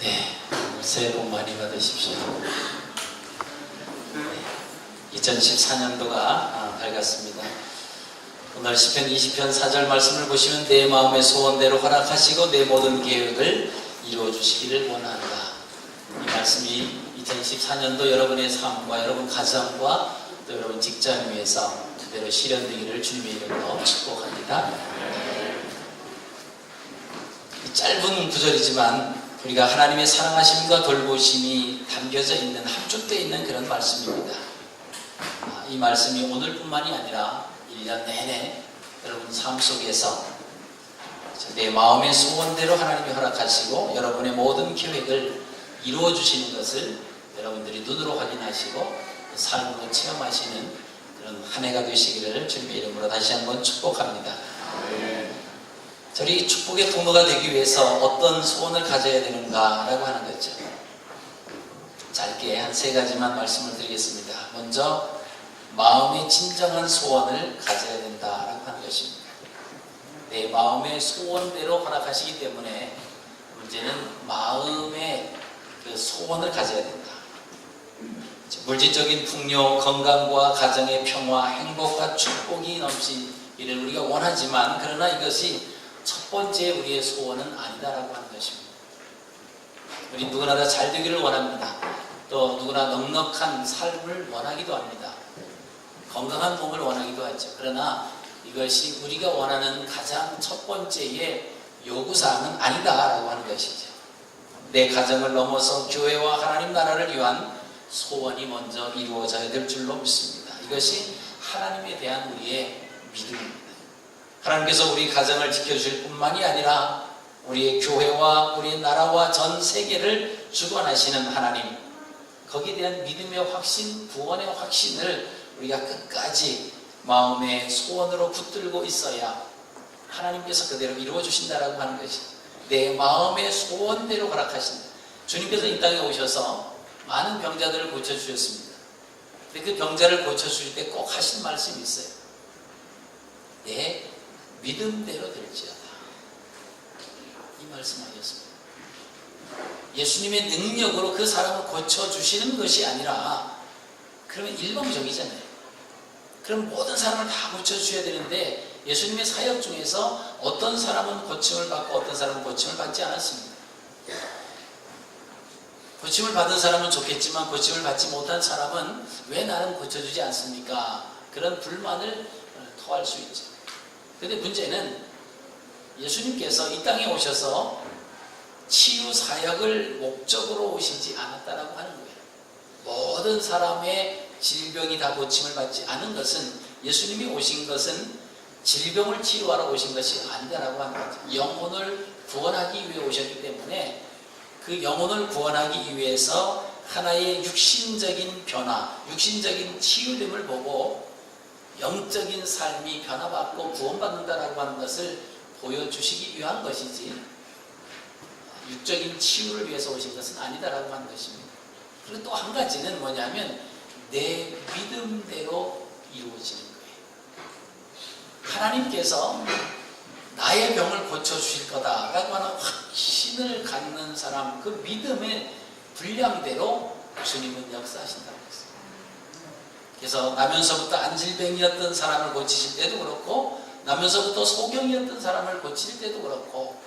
네, 새해 복 많이 받으십시오. 2014년도가 아, 밝았습니다. 오늘 시편 20편 4절 말씀을 보시면 내 마음의 소원대로 허락하시고 내 모든 계획을 이루어 주시기를 원한다. 이 말씀이 2014년도 여러분의 삶과 여러분 가정과 또 여러분 직장 위에서 그대로 실현되기를 주님의 이름으로 축복합니다. 이 짧은 구절이지만 우리가 하나님의 사랑하심과 돌보심이 담겨져 있는 합주되어 있는 그런 말씀입니다. 아, 이 말씀이 오늘뿐만이 아니라 1년 내내 여러분 삶 속에서 내 마음의 소원대로 하나님이 허락하시고 여러분의 모든 계획을 이루어 주시는 것을 여러분들이 눈으로 확인하시고 삶으로 체험하시는 그런 한 해가 되시기를 주님의 이름으로 다시 한번 축복합니다. 저희 축복의 통로가 되기 위해서 어떤 소원을 가져야 되는가라고 하는 거죠. 짧게 한 세 가지만 말씀을 드리겠습니다. 먼저 마음의 진정한 소원을 가져야 된다라고 하는 것입니다. 내 마음의 소원대로 허락하시기 때문에 문제는 마음의 그 소원을 가져야 된다. 물질적인 풍요, 건강과 가정의 평화, 행복과 축복이 넘치기를 우리가 원하지만 그러나 이것이 첫 번째 우리의 소원은 아니다라고 하는 것입니다. 우리 누구나 다 잘 되기를 원합니다. 또 누구나 넉넉한 삶을 원하기도 합니다. 건강한 몸을 원하기도 하죠. 그러나 이것이 우리가 원하는 가장 첫 번째의 요구사항은 아니다라고 하는 것이죠. 내 가정을 넘어서 교회와 하나님 나라를 위한 소원이 먼저 이루어져야 될 줄로 믿습니다. 이것이 하나님에 대한 우리의 믿음입니다. 하나님께서 우리 가정을 지켜주실 뿐만이 아니라 우리의 교회와 우리의 나라와 전 세계를 주관하시는 하나님 거기에 대한 믿음의 확신, 구원의 확신을 우리가 끝까지 마음의 소원으로 붙들고 있어야 하나님께서 그대로 이루어 주신다라고 하는 것이 내 마음의 소원대로 허락하신다. 주님께서 이 땅에 오셔서 많은 병자들을 고쳐 주셨습니다. 근데 그 병자를 고쳐 주실 때 꼭 하신 말씀이 있어요. 내 믿음대로 될지어다. 이 말씀하셨습니다. 예수님의 능력으로 그 사람을 고쳐주시는 것이 아니라 그러면 일방적이잖아요. 그럼 모든 사람을 다 고쳐주셔야 되는데 예수님의 사역 중에서 어떤 사람은 고침을 받고 어떤 사람은 고침을 받지 않았습니다. 고침을 받은 사람은 좋겠지만 고침을 받지 못한 사람은 왜 나는 고쳐주지 않습니까? 그런 불만을 토할 수 있죠. 근데 문제는 예수님께서 이 땅에 오셔서 치유 사역을 목적으로 오시지 않았다라고 하는 거예요. 모든 사람의 질병이 다 고침을 받지 않은 것은 예수님이 오신 것은 질병을 치유하러 오신 것이 아니다라고 하는 거죠. 영혼을 구원하기 위해 오셨기 때문에 그 영혼을 구원하기 위해서 하나의 육신적인 변화, 육신적인 치유됨을 보고 영적인 삶이 변화받고 구원받는다라고 하는 것을 보여주시기 위한 것이지 육적인 치유를 위해서 오신 것은 아니다라고 하는 것입니다. 그리고 또 한 가지는 뭐냐면 내 믿음대로 이루어지는 거예요. 하나님께서 나의 병을 고쳐주실 거다라고 하는 확신을 갖는 사람, 그 믿음의 분량대로 주님은 역사하신다고 했어요. 그래서 나면서부터 안질병이었던 사람을 고치실 때도 그렇고 나면서부터 소경이었던 사람을 고칠 때도 그렇고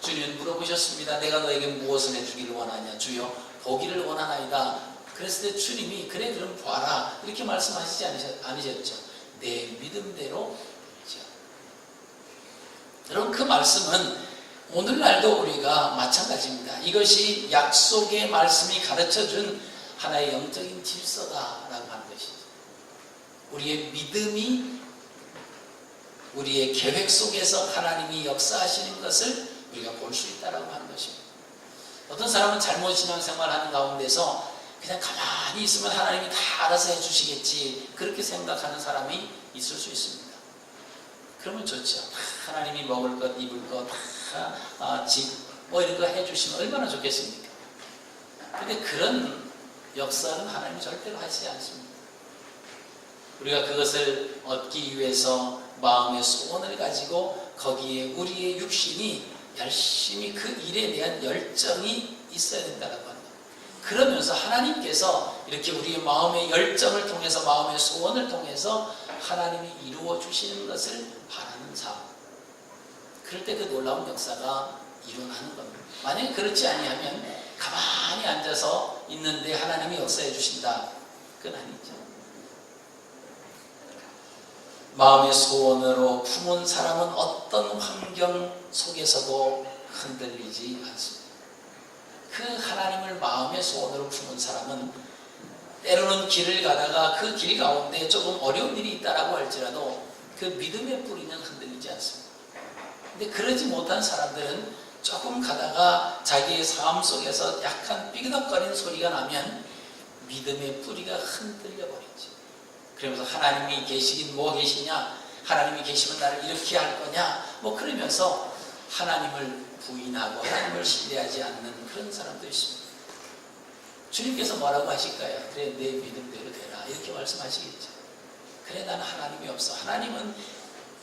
주님 물어보셨습니다. 내가 너에게 무엇을 해주기를 원하냐? 주여 보기를 원하나이다. 그랬을 때 주님이 그래 그럼 봐라 이렇게 말씀하시지 않으셨, 아니셨죠? 내 믿음대로 되죠. 여러분 그 말씀은 오늘날도 우리가 마찬가지입니다. 이것이 약속의 말씀이 가르쳐준 하나의 영적인 질서다라고. 우리의 믿음이 우리의 계획 속에서 하나님이 역사하시는 것을 우리가 볼 수 있다라고 하는 것입니다. 어떤 사람은 잘못 신앙생활 하는 가운데서 그냥 가만히 있으면 하나님이 다 알아서 해주시겠지 그렇게 생각하는 사람이 있을 수 있습니다. 그러면 좋죠. 하나님이 먹을 것, 입을 것, 다, 집, 뭐 이런 거 해주시면 얼마나 좋겠습니까? 근데 그런 역사는 하나님이 절대로 하시지 않습니다. 우리가 그것을 얻기 위해서 마음의 소원을 가지고 거기에 우리의 육신이 열심히 그 일에 대한 열정이 있어야 된다라고 거예요. 그러면서 하나님께서 이렇게 우리의 마음의 열정을 통해서 마음의 소원을 통해서 하나님이 이루어 주시는 것을 바라는 삶. 그럴 때 그 놀라운 역사가 일어나는 겁니다. 만약에 그렇지 아니하면 가만히 앉아서 있는데 하나님이 역사해 주신다. 그건 아니죠. 마음의 소원으로 품은 사람은 어떤 환경 속에서도 흔들리지 않습니다. 그 하나님을 마음의 소원으로 품은 사람은 때로는 길을 가다가 그 길 가운데 조금 어려운 일이 있다라고 할지라도 그 믿음의 뿌리는 흔들리지 않습니다. 근데 그러지 못한 사람들은 조금 가다가 자기의 삶 속에서 약간 삐그덕거리는 소리가 나면 믿음의 뿌리가 흔들려 버리죠. 그러면서 하나님이 계시긴 뭐 계시냐? 하나님이 계시면 나를 이렇게 할 거냐? 뭐 그러면서 하나님을 부인하고 하나님을 신뢰하지 않는 그런 사람도 있습니다. 주님께서 뭐라고 하실까요? 그래 내 믿음대로 되라 이렇게 말씀하시겠죠. 그래 나는 하나님이 없어. 하나님은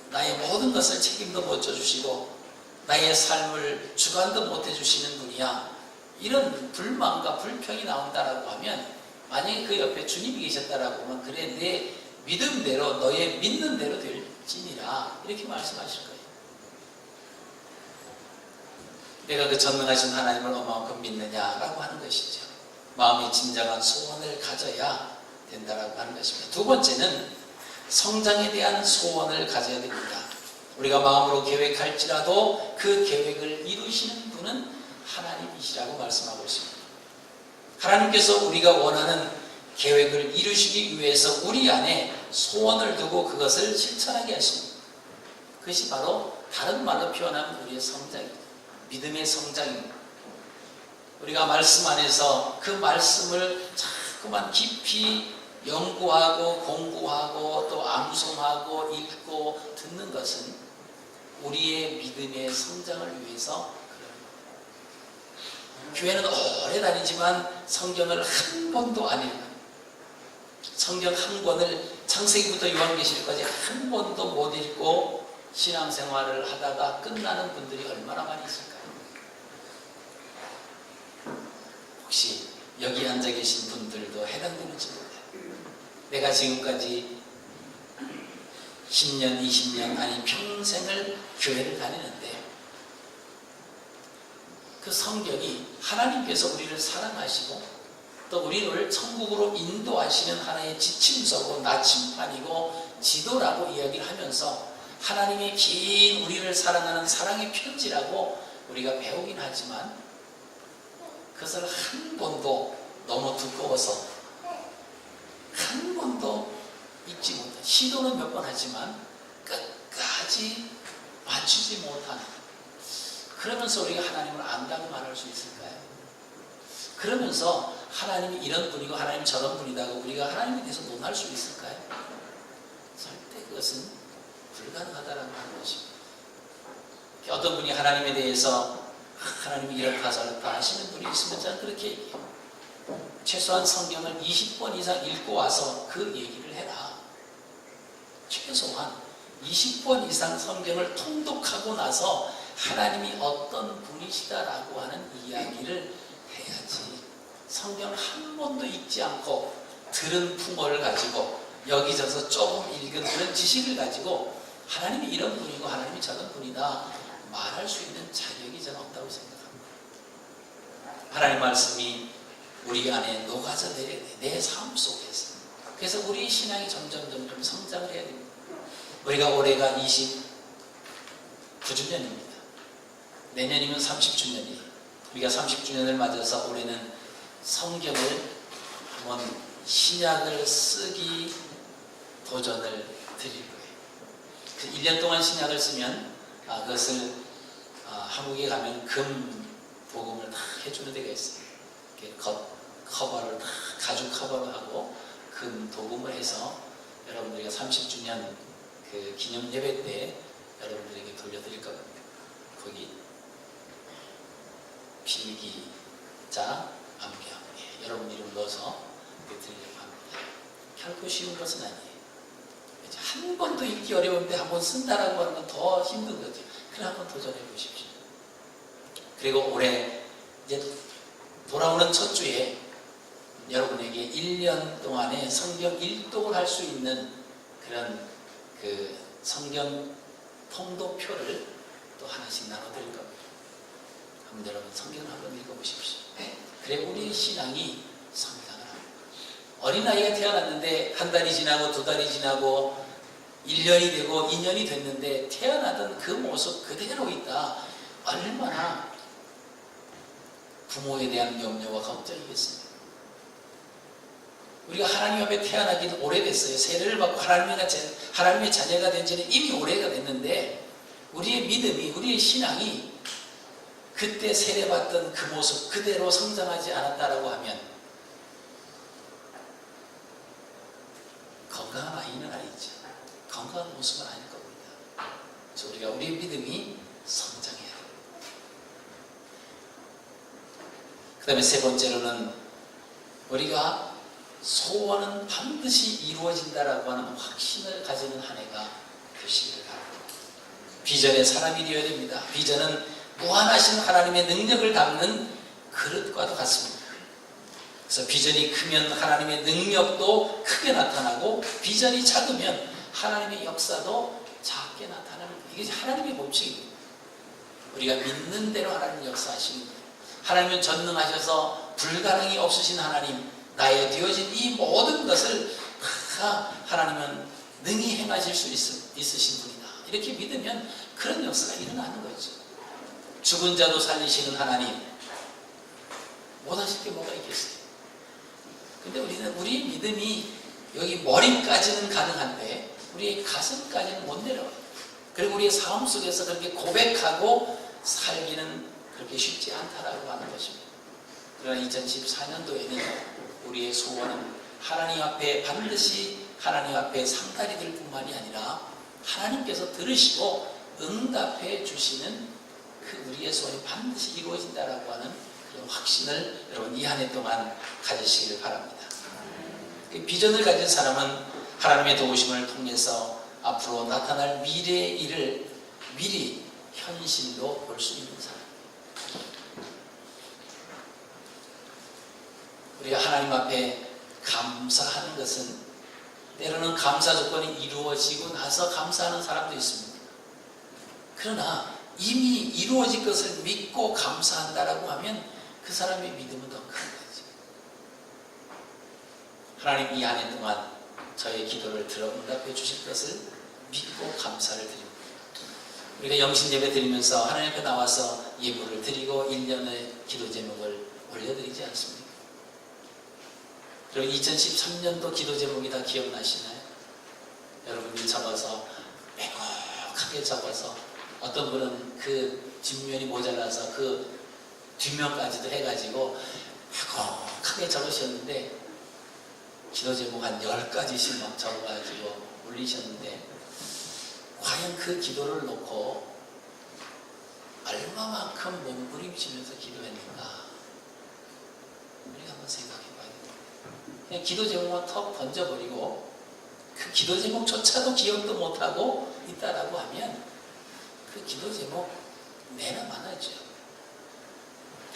나의 모든 것을 책임도 못 져주시고 나의 삶을 주관도 못 해주시는 분이야. 이런 불만과 불평이 나온다라고 하면 만약에 그 옆에 주님이 계셨다라고 하면 그래 내 믿음대로 너의 믿는 대로 될지니라 이렇게 말씀하실 거예요. 내가 그 전능하신 하나님을 얼마만큼 믿느냐라고 하는 것이죠. 마음의 진정한 소원을 가져야 된다라고 하는 것입니다. 두 번째는 성장에 대한 소원을 가져야 됩니다. 우리가 마음으로 계획할지라도 그 계획을 이루시는 분은 하나님이시라고 말씀하고 있습니다. 하나님께서 우리가 원하는 계획을 이루시기 위해서 우리 안에 소원을 두고 그것을 실천하게 하십니다. 그것이 바로 다른 말로 표현하면 우리의 성장입니다. 믿음의 성장입니다. 우리가 말씀 안에서 그 말씀을 자꾸만 깊이 연구하고 공부하고 또 암송하고 읽고 듣는 것은 우리의 믿음의 성장을 위해서 교회는 오래 다니지만 성경을 한 번도 안 읽어요. 성경 한 권을 창세기부터 요한계시록까지 한 번도 못 읽고 신앙생활을 하다가 끝나는 분들이 얼마나 많이 있을까요? 혹시 여기 앉아 계신 분들도 해당되는지 몰라요. 내가 지금까지 10년, 20년, 아니 평생을 교회를 다니는데 그 성경이 하나님께서 우리를 사랑하시고 또 우리를 천국으로 인도하시는 하나의 지침서고 나침판이고 지도라고 이야기를 하면서 하나님의 긴 우리를 사랑하는 사랑의 편지라고 우리가 배우긴 하지만 그것을 한 번도 너무 두꺼워서 한 번도 읽지 못한 시도는 몇 번 하지만 끝까지 맞추지 못하는 그러면서 우리가 하나님을 안다고 말할 수 있을까요? 그러면서 하나님이 이런 분이고 하나님 저런 분이다고 우리가 하나님에 대해서 논할 수 있을까요? 절대 그것은 불가능하다라는 것입니다. 어떤 분이 하나님에 대해서 하나님이 이렇다 저렇다 하시는 분이 있으면 저는 그렇게 얘기해요. 최소한 성경을 20번 이상 읽고 와서 그 얘기를 해라. 최소한 20번 이상 성경을 통독하고 나서 하나님이 어떤 분이시다라고 하는 이야기를 해야지. 성경 한 번도 읽지 않고 들은 풍어를 가지고 여기저기서 조금 읽은 그런 지식을 가지고 하나님이 이런 분이고 하나님이 저런 분이다 말할 수 있는 자격이 저는 없다고 생각합니다. 하나님 말씀이 우리 안에 녹아져 내려야 돼. 내삶 속에서. 그래서 우리 신앙이 점점 점점 성장을 해야 됩니다. 우리가 올해가 29주년입니다. 내년이면 30주년이에요. 우리가 30주년을 맞아서 올해는 성경을 한번 신약을 쓰기 도전을 드릴 거예요. 그 1년 동안 신약을 쓰면 아, 그것을 아, 한국에 가면 금 복음을 다 해주는 데가 있어요. 겉 커버를 다 가죽 커버를 하고 금 도금을 해서 여러분들이 30주년 그 기념 예배 때 여러분들에게 돌려드릴 겁니다. 거기 필기자 안경 예, 여러분 이름 넣어서 드리려고 합니다. 결코 쉬운 것은 아니에요. 한 번도 읽기 어려운데 한 번 쓴다라고 하는 건 더 힘든 거죠. 그래 한번 도전해 보십시오. 그리고 올해 이제 돌아오는 첫 주에 여러분에게 1년 동안에 성경 일독을 할 수 있는 그런 그 성경 통독표를 또 하나씩 나눠드릴 겁니다. 한번 여러분 성경을 한번 읽어보십시오. 그래 우리의 신앙이 성장을 합니다. 어린아이가 태어났는데 한 달이 지나고 두 달이 지나고 1년이 되고 2년이 됐는데 태어나던 그 모습 그대로 있다. 얼마나 부모에 대한 염려와 걱정이겠습니까? 우리가 하나님 앞에 태어나기는 오래됐어요. 세례를 받고 하나님의, 자, 하나님의 자녀가 된 지는 이미 오래가 됐는데 우리의 믿음이, 우리의 신앙이 그때 세례받던 그 모습 그대로 성장하지 않았다라고 하면 건강한 아이는 아니죠. 건강한 모습은 아닐 겁니다. 그래서 우리가 우리의 믿음이 성장해야 돼요. 그 다음에 세 번째로는 우리가 소원은 반드시 이루어진다라고 하는 확신을 가지는 한 해가 되시기를 바랍니다. 비전의 사람이 되어야 됩니다. 비전은 무한하신 하나님의 능력을 담는 그릇과도 같습니다. 그래서 비전이 크면 하나님의 능력도 크게 나타나고 비전이 작으면 하나님의 역사도 작게 나타나는. 이게 하나님의 법칙입니다. 우리가 믿는 대로 하나님 역사하시는 거예요. 하나님은 전능하셔서 불가능이 없으신 하나님, 나의 되어진 이 모든 것을 다 하나님은 능히 행하실 수 있, 있으신 분이다. 이렇게 믿으면 그런 역사가 일어나는 거죠. 죽은 자도 살리시는 하나님, 못하실 게 뭐가 있겠어요? 근데 우리는 우리 믿음이 여기 머리까지는 가능한데 우리의 가슴까지는 못 내려와요. 그리고 우리의 삶 속에서 그렇게 고백하고 살기는 그렇게 쉽지 않다라고 하는 것입니다. 그러나 2014년도에는 우리의 소원은 하나님 앞에 반드시 하나님 앞에 상달이 될 뿐만이 아니라 하나님께서 들으시고 응답해 주시는 그 우리의 소원이 반드시 이루어진다라고 하는 그런 확신을 여러분 이 한 해 동안 가지시기를 바랍니다. 그 비전을 가진 사람은 하나님의 도우심을 통해서 앞으로 나타날 미래의 일을 미리 현실로 볼 수 있는 사람. 우리가 하나님 앞에 감사하는 것은 때로는 감사 조건이 이루어지고 나서 감사하는 사람도 있습니다. 그러나 이미 이루어질 것을 믿고 감사한다라고 하면 그 사람의 믿음은 더 큰 거죠. 하나님 이 한 해 동안 저의 기도를 들어 응답해 주실 것을 믿고 감사를 드립니다. 우리가 영신 예배 드리면서 하나님 앞에 나와서 예물을 드리고 1년의 기도 제목을 올려드리지 않습니까? 여러분 2013년도 기도 제목이 다 기억나시나요? 여러분들이 적어서 빼곡하게 적어서 어떤 분은 그 뒷면이 모자라서 그 뒷면까지도 해가지고 빼곡하게 적으셨는데 기도 제목 한 10가지씩 막 적어가지고 올리셨는데 과연 그 기도를 놓고 얼마만큼 몸부림치면서 기도했는가 우리가 한번 생각해. 그냥 기도 제목만 턱 던져버리고 그 기도 제목조차도 기억도 못하고 있다라고 하면 그 기도 제목 내나 마나죠.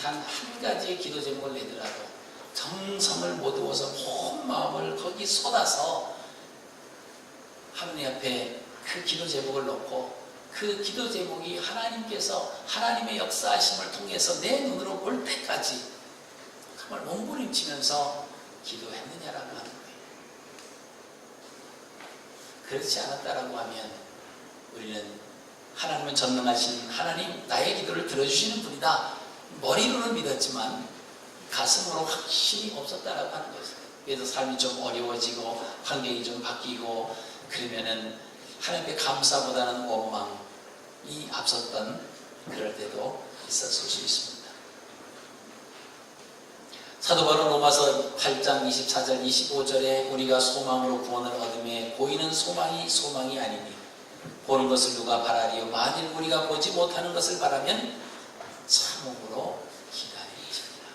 단 한 가지의 기도 제목을 내더라도 정성을 모두어서 온 마음을 거기 쏟아서 하나님 앞에 그 기도 제목을 놓고 그 기도 제목이 하나님께서 하나님의 역사하심을 통해서 내 눈으로 볼 때까지 정말 몸부림치면서 기도했느냐라고 하는 거예요. 그렇지 않았다라고 하면 우리는 하나님은 전능하신 하나님 나의 기도를 들어주시는 분이다. 머리로는 믿었지만 가슴으로 확신이 없었다라고 하는 거죠. 그래서 삶이 좀 어려워지고 환경이 좀 바뀌고 그러면은 하나님께 감사보다는 원망이 앞섰던 그럴 때도 있었을 수 있습니다. 사도 바로 로마서 8장 24절 25절에 우리가 소망으로 구원을 얻음에 보이는 소망이 소망이 아니니 보는 것을 누가 바라리요 만일 우리가 보지 못하는 것을 바라면 참음으로 기다리지니라.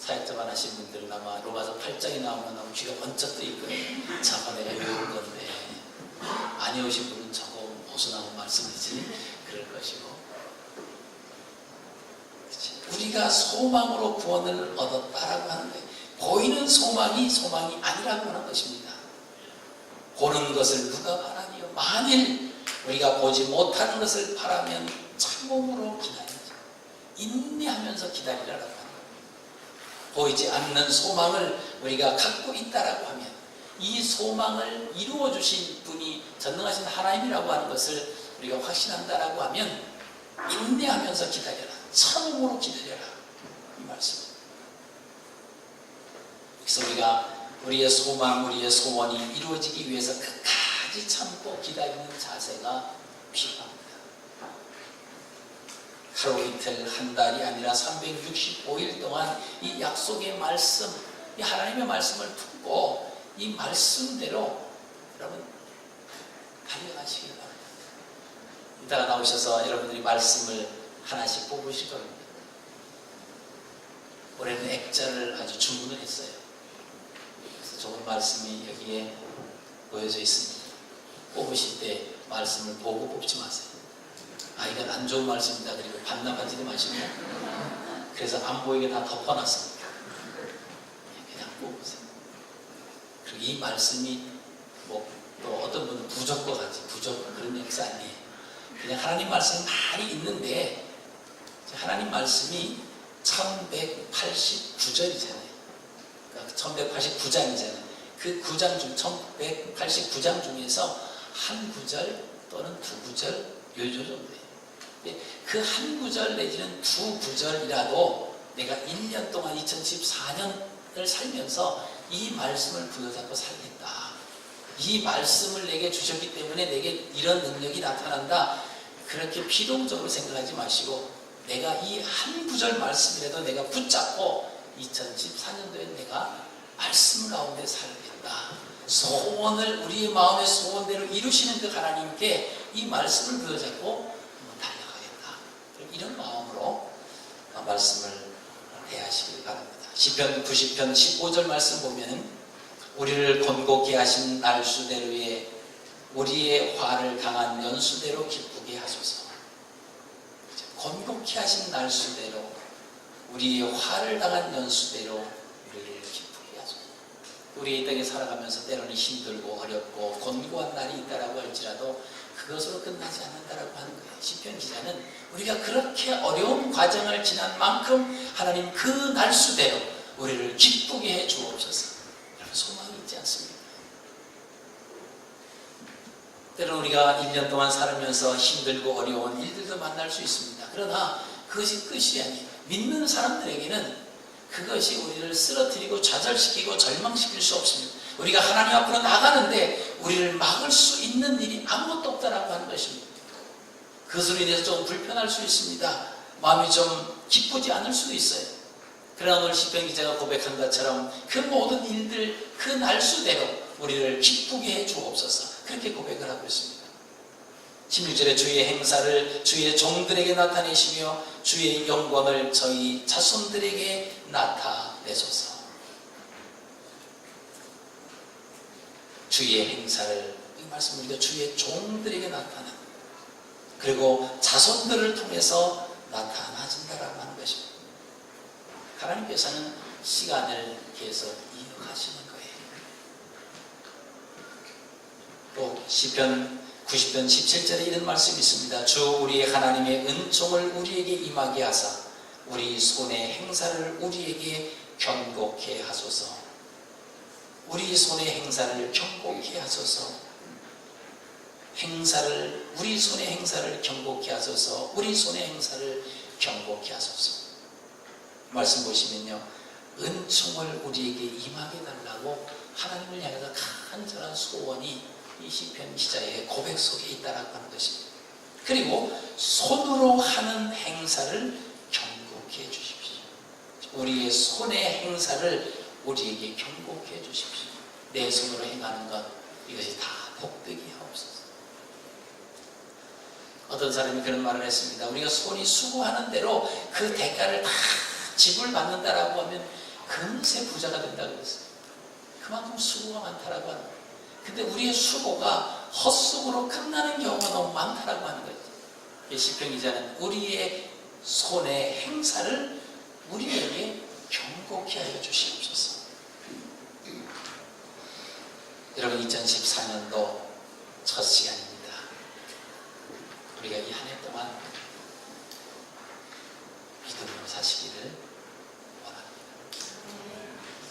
사역자만 하신 분들은 아마 로마서 8장이 나오면 너무 귀가 번쩍 뜨일 거예요. 내가 외운 건데 안 외우신 분은 저거 무슨 나온 말씀이지? 그럴 것이고 우리가 소망으로 구원을 얻었다라고 하는 거예요. 보이는 소망이 소망이 아니라고 하는 것입니다. 보는 것을 누가 바라니요? 만일 우리가 보지 못하는 것을 바라면 참음으로 기다려야죠. 인내하면서 기다리라고 하는 거예요. 보이지 않는 소망을 우리가 갖고 있다라고 하면 이 소망을 이루어 주신 분이 전능하신 하나님이라고 하는 것을 우리가 확신한다라고 하면 인내하면서 기다려라. 참음으로 기다려라. 이 말씀입니다. 그래서 우리가 우리의 소망, 우리의 소원이 이루어지기 위해서 끝까지 참고 기다리는 자세가 필요합니다. 하루 이틀 한 달이 아니라 365일 동안 이 약속의 말씀, 이 하나님의 말씀을 품고 이 말씀대로 여러분 달려가시기 바랍니다. 이따가 나오셔서 여러분들이 말씀을 하나씩 뽑으실 겁니다. 올해는 액자를 아주 주문을 했어요. 그래서 좋은 말씀이 여기에 보여져 있습니다. 뽑으실 때 말씀을 보고 뽑지 마세요. 아, 이건 안 좋은 말씀이다. 그리고 반납하지도 마시고. 그래서 안 보이게 다 덮어놨습니다. 그냥 뽑으세요. 그리고 이 말씀이 뭐, 또 어떤 분은 부적과 같이, 부적 그런 얘기가 아니에요. 그냥 하나님 말씀이 많이 있는데, 하나님 말씀이 1189절이잖아요. 그러니까 1189장이잖아요. 그 9장 중, 1189장 중에서 한 구절 또는 두 구절, 요 정도예요. 그 한 구절 내지는 두 구절이라도 내가 1년 동안 2014년을 살면서 이 말씀을 부여잡고 살겠다. 이 말씀을 내게 주셨기 때문에 내게 이런 능력이 나타난다. 그렇게 피동적으로 생각하지 마시고 내가 이 한 구절 말씀이라도 내가 붙잡고 2014년도에 내가 말씀 가운데 살겠다. 소원을 우리의 마음의 소원대로 이루시는 그 하나님께 이 말씀을 부여잡고 달려가겠다. 이런 마음으로 말씀을 대하시길 바랍니다. 시편 90편 15절 말씀 보면 우리를 건고케 하신 날수대로의 우리의 화를 당한 연수대로 기쁘게 하소서. 건고케 하신 날수대로 우리의 화를 당한 연수대로 우리를 기쁘게 하소서. 우리 이 땅에 살아가면서 때로는 힘들고 어렵고 곤고한 날이 있다라고 할지라도 그것으로 끝나지 않는다라고 하는 거예요. 시편 기자는 우리가 그렇게 어려운 과정을 지난 만큼 하나님 그 날수대로 우리를 기쁘게 해 주옵소서. 여러분 소망이 있지 않습니까? 때로는 우리가 1년 동안 살면서 힘들고 어려운 일들도 만날 수 있습니다. 그러나 그것이 끝이 아니에요. 믿는 사람들에게는 그것이 우리를 쓰러뜨리고 좌절시키고 절망시킬 수 없습니다. 우리가 하나님 앞으로 나가는데 우리를 막을 수 있는 일이 아무것도 없다라고 하는 것입니다. 그것으로 인해서 좀 불편할 수 있습니다. 마음이 좀 기쁘지 않을 수도 있어요. 그러나 오늘 시편 기자가 고백한 것처럼 그 모든 일들 그 날수대로 우리를 기쁘게 해 주옵소서. 그렇게 고백을 하고 있습니다. 16절에 주의 행사를 주의 종들에게 나타내시며 주의 영광을 저희 자손들에게 나타내소서. 주의 행사를 이 말씀 우리가 주의 종들에게 나타나 그리고 자손들을 통해서 나타나진다라고 하는 것입니다. 하나님께서는 시간을 계속 이어가시는 거예요. 또 시편 90편 17절에 이런 말씀이 있습니다. 주 우리의 하나님의 은총을 우리에게 임하게 하사 우리 손의 행사를 우리에게 경고케 하소서. 우리 손의 행사를 경고케 하소서. 행사를 우리 손의 행사를 경고케 하소서. 우리 손의 행사를 경고케 하소서. 말씀 보시면요. 은총을 우리에게 임하게 달라고 하나님을 향해서 간절한 소원이 이 시편 기자의 고백 속에 있다라고 하는 것입니다. 그리고 손으로 하는 행사를 경고케 해 주십시오. 우리의 손의 행사를 우리에게 경고케 해 주십시오. 내 손으로 행하는 것 이것이 다 복되게 하옵소서. 어떤 사람이 그런 말을 했습니다. 우리가 손이 수고하는 대로 그 대가를 다 지불 받는다라고 하면 금세 부자가 된다고 그랬어요. 그만큼 수고가 많다라고 하는 거예요. 근데 우리의 수고가 헛수고로 끝나는 경우가 너무 많다라고 하는 거죠. 이 시편 기자는 우리의 손의 행사를 우리에게 경고케 하여 주시옵소서. 여러분 2014년도 첫 시간입니다. 우리가 이 한 해 동안 믿음으로 사시기를 원합니다.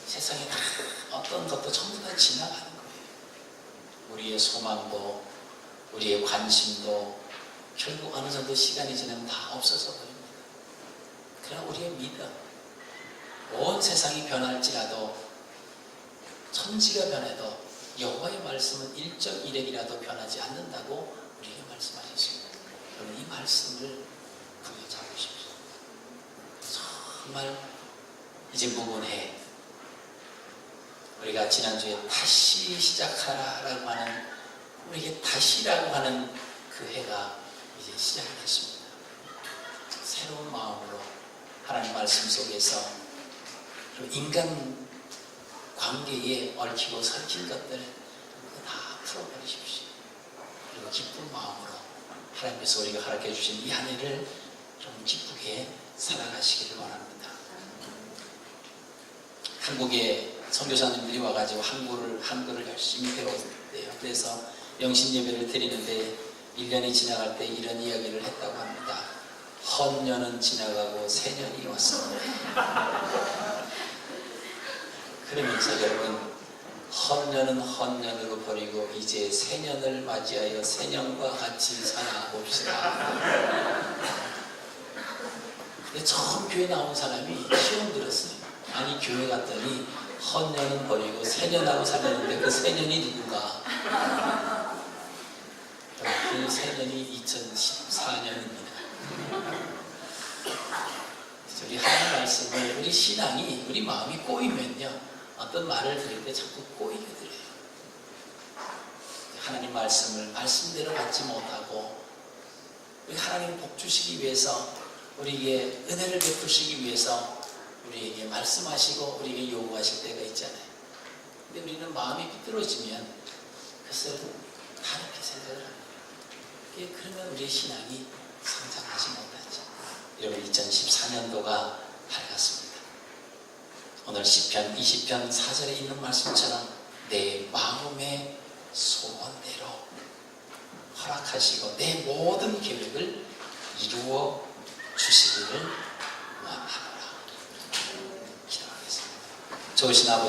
세상에 다 어떤 것도 전부 다 지나가는 거예요. 우리의 소망도 우리의 관심도 결국 어느 정도 시간이 지나면 다 없어져 버립니다. 그러나 우리의 믿음, 온 세상이 변할지라도 천지가 변해도 여호와의 말씀은 일적 이력이라도 변하지 않는다고 우리에게 말씀하셨습니다. 여러분 이 말씀을 부여잡으십시오. 정말 이제 무분해 우리가 지난주에 다시 시작하라라고 하는 우리에게 다시라고 하는 그 해가 이제 시작이 됐습니다. 새로운 마음으로 하나님 말씀 속에서 그리고 인간 관계에 얽히고 설킨 것들 그거 다 풀어버리십시오. 그리고 기쁜 마음으로 하나님께서 우리가 허락해 주신 이 한 해를 좀 기쁘게 살아가시기를 원합니다. 한국에 선교사님들이 와가지고 한국을, 한글을 열심히 배웠대요. 그래서 영신 예배를 드리는데 1년이 지나갈 때 이런 이야기를 했다고 합니다. 헌년은 지나가고 새년이 왔습니다. 그러면서 여러분 헌년은 헌년으로 버리고 이제 새년을 맞이하여 새년과 같이 살아봅시다. 근데 처음 교회 나온 사람이 시험 들었어요. 아니 교회 갔더니 헌년은 버리고 새년하고 살았는데 그 새년이 누군가? 그 새년이 2014년입니다. 우리 하나님 말씀을 우리 신앙이 우리 마음이 꼬이면요 어떤 말을 들을 때 자꾸 꼬이게 들어요. 하나님 말씀을 말씀대로 받지 못하고 우리 하나님 복 주시기 위해서 우리에게 은혜를 베푸시기 위해서 우리에게 말씀하시고 우리에게 요구하실 때가 있잖아요. 근데 우리는 마음이 비뚤어지면 그것을 다르게 생각을 합니다. 그러면 우리의 신앙이 성장하지 못하죠. 여러분 2014년도가 밝았습니다. 오늘 10편, 20편 4절에 있는 말씀처럼 내 마음의 소원대로 허락하시고 내 모든 계획을 이루어 주시기를 원하노